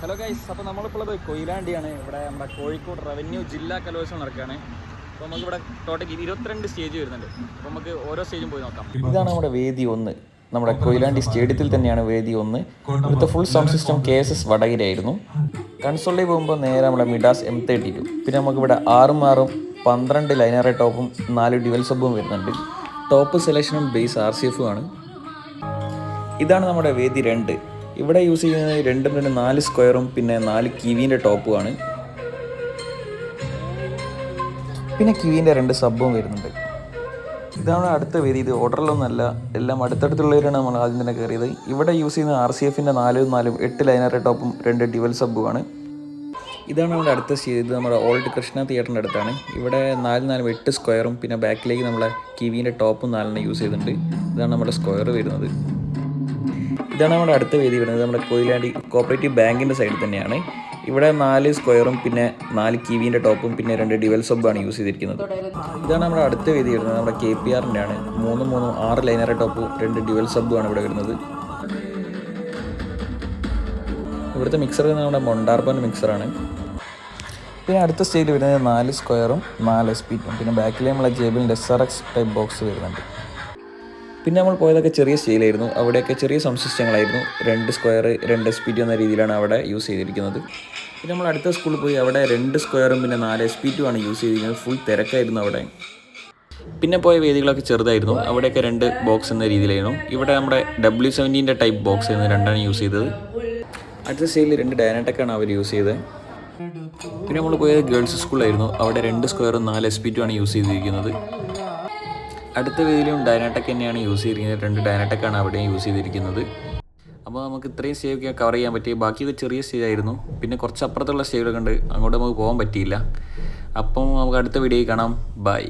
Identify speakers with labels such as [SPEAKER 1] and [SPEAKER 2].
[SPEAKER 1] Hello guys അപ്പോൾ നമ്മളിപ്പോൾ ഉള്ളത് കൊയിലാണ്ടിയാണ്. ഇവിടെ നമ്മുടെ കോഴിക്കോട് റവന്യൂ ജില്ലാ കലോത്സവം നടക്കുകയാണ്. അപ്പോൾ നമുക്ക് ഇവിടെ ടോട്ടൽ ഇരുപത്തിരണ്ട് സ്റ്റേജ് വരുന്നുണ്ട്. അപ്പോൾ നമുക്ക് ഓരോ സ്റ്റേജും പോയി നോക്കാം.
[SPEAKER 2] ഇതാണ് നമ്മുടെ വേദി ഒന്ന്. നമ്മുടെ കൊയിലാണ്ടി സ്റ്റേഡിയത്തിൽ തന്നെയാണ് വേദി ഒന്ന്. ഇവിടുത്തെ full sound system K S S വടകരയായിരുന്നു. കൺസോളിൽ പോകുമ്പോൾ നേരെ നമ്മുടെ മിഡാസ് എം തേർട്ടി ടു പിന്നെ നമുക്കിവിടെ ആറും ആറും പന്ത്രണ്ട് ലൈനറെ ടോപ്പും നാല് ഡ്യുവൽ സബും വരുന്നുണ്ട്. ടോപ്പ് സെലക്ഷനും ബേസ് ആർ സി എഫും ആണ്. ഇതാണ് നമ്മുടെ വേദി രണ്ട്. ഇവിടെ യൂസ് ചെയ്യുന്നത് രണ്ടും രണ്ട് നാല് സ്ക്വയറും പിന്നെ നാല് കിവീന്റെ ടോപ്പുമാണ് പിന്നെ കിവീന്റെ രണ്ട് സബ്ബും വരുന്നുണ്ട്. ഇതാണ് അടുത്ത വേദി. ഇത് ഓർഡറിലൊന്നല്ല എല്ലാം അടുത്തടുത്തുള്ളവരാണ് നമ്മൾ ആദ്യം തന്നെ കയറിയത്. ഇവിടെ യൂസ് ചെയ്യുന്ന ആർ സി എഫിന്റെ നാലും നാലും എട്ട് ലൈനറുടെ ടോപ്പും രണ്ട് ഡിവൽ ആണ്. ഇതാണ് നമ്മുടെ അടുത്ത സ്റ്റേജ് ഇത് നമ്മുടെ ഓൾഡ് കൃഷ്ണ തിയേറ്ററിന്റെ അടുത്താണ്. ഇവിടെ നാല് നാലും എട്ട് സ്ക്വയറും പിന്നെ ബാക്കിലേക്ക് നമ്മളെ കിവീന്റെ ടോപ്പും നാലെണ്ണം യൂസ് ചെയ്തിട്ടുണ്ട്. ഇതാണ് നമ്മുടെ സ്ക്വയർ വരുന്നത്. ഇതാണ് നമ്മുടെ അടുത്ത വേദി വരുന്നത്. നമ്മുടെ കൊയിലാണ്ടി കോപ്പറേറ്റീവ് ബാങ്കിന്റെ സൈഡിൽ തന്നെയാണ്. ഇവിടെ നാല് സ്ക്വയറും പിന്നെ നാല് കിവിന്റെ ടോപ്പും പിന്നെ രണ്ട് ഡിവൽ സബ്ബാണ് യൂസ് ചെയ്തിരിക്കുന്നത്. ഇതാണ് നമ്മുടെ അടുത്ത വേദി വരുന്നത്. നമ്മുടെ കെ പി ആറിന്റെ ആണ്. മൂന്ന് മൂന്നും ആറ് ലൈനറ ടോപ്പും രണ്ട് ഡിവൽ സബുമാണ് ഇവിടെ വരുന്നത്. ഇവിടുത്തെ മിക്സർ നമ്മുടെ മൊണ്ടാർബൻ മിക്സറാണ് പിന്നെ അടുത്ത സ്റ്റേജിൽ വരുന്നത് നാല് സ്ക്വയറും നാല് എസ് പിന്നെ ബാക്കിൽ നമ്മളെ ജേബിൽ S R X type box വരുന്നുണ്ട്. പിന്നെ നമ്മൾ പോയതൊക്കെ ചെറിയ സ്റ്റേലായിരുന്നു അവിടെയൊക്കെ ചെറിയ സൗണ്ട് സിസ്റ്റങ്ങളായിരുന്നു രണ്ട് സ്ക്വയർ രണ്ട് എസ് പി ടി എന്ന രീതിയിലാണ് അവിടെ യൂസ് ചെയ്തിരിക്കുന്നത്. പിന്നെ നമ്മൾ അടുത്ത സ്കൂളിൽ പോയി അവിടെ രണ്ട് സ്ക്വയറും പിന്നെ നാല് എസ് പി ടു ആണ് യൂസ് ചെയ്തിരിക്കുന്നത്. ഫുൾ തിരക്കായിരുന്നു അവിടെ. പിന്നെ പോയ വേദികളൊക്കെ ചെറുതായിരുന്നു. അവിടെയൊക്കെ രണ്ട് ബോക്സ് എന്ന രീതിയിലായിരുന്നു. ഇവിടെ നമ്മുടെ ഡബ്ല്യു സെവന്റീന്റെ ടൈപ്പ് ബോക്സ് എന്ന് രണ്ടാണ് യൂസ് ചെയ്തത്. അടുത്ത സ്റ്റേജിൽ രണ്ട് ഡയനാടെക്കാണ് അവർ യൂസ് ചെയ്തത്. പിന്നെ നമ്മൾ പോയത് ഗേൾസ് സ്കൂളായിരുന്നു അവിടെ രണ്ട് സ്ക്വയറും നാല് എസ് പി ടു ആണ് യൂസ് ചെയ്തിരിക്കുന്നത്. അടുത്ത വീതിയിലും ഡയനാടെക് തന്നെയാണ് യൂസ് ചെയ്തിരിക്കുന്നത്. രണ്ട് ഡയനാടെക്കാണ് അവിടെയും യൂസ് ചെയ്തിരിക്കുന്നത്. അപ്പോൾ നമുക്ക് ഇത്രയും സ്റ്റേജ് ഒക്കെ കവർ ചെയ്യാൻ പറ്റി ബാക്കിയൊക്കെ ചെറിയ സ്റ്റേജ് ആയിരുന്നു. പിന്നെ കുറച്ച് അപ്പുറത്തുള്ള സ്റ്റേജുകളൊക്കെ ഉണ്ട്. അങ്ങോട്ട് നമുക്ക് പോകാൻ പറ്റിയില്ല. അപ്പം നമുക്ക് അടുത്ത വീഡിയോയിൽ കാണാം. ബൈ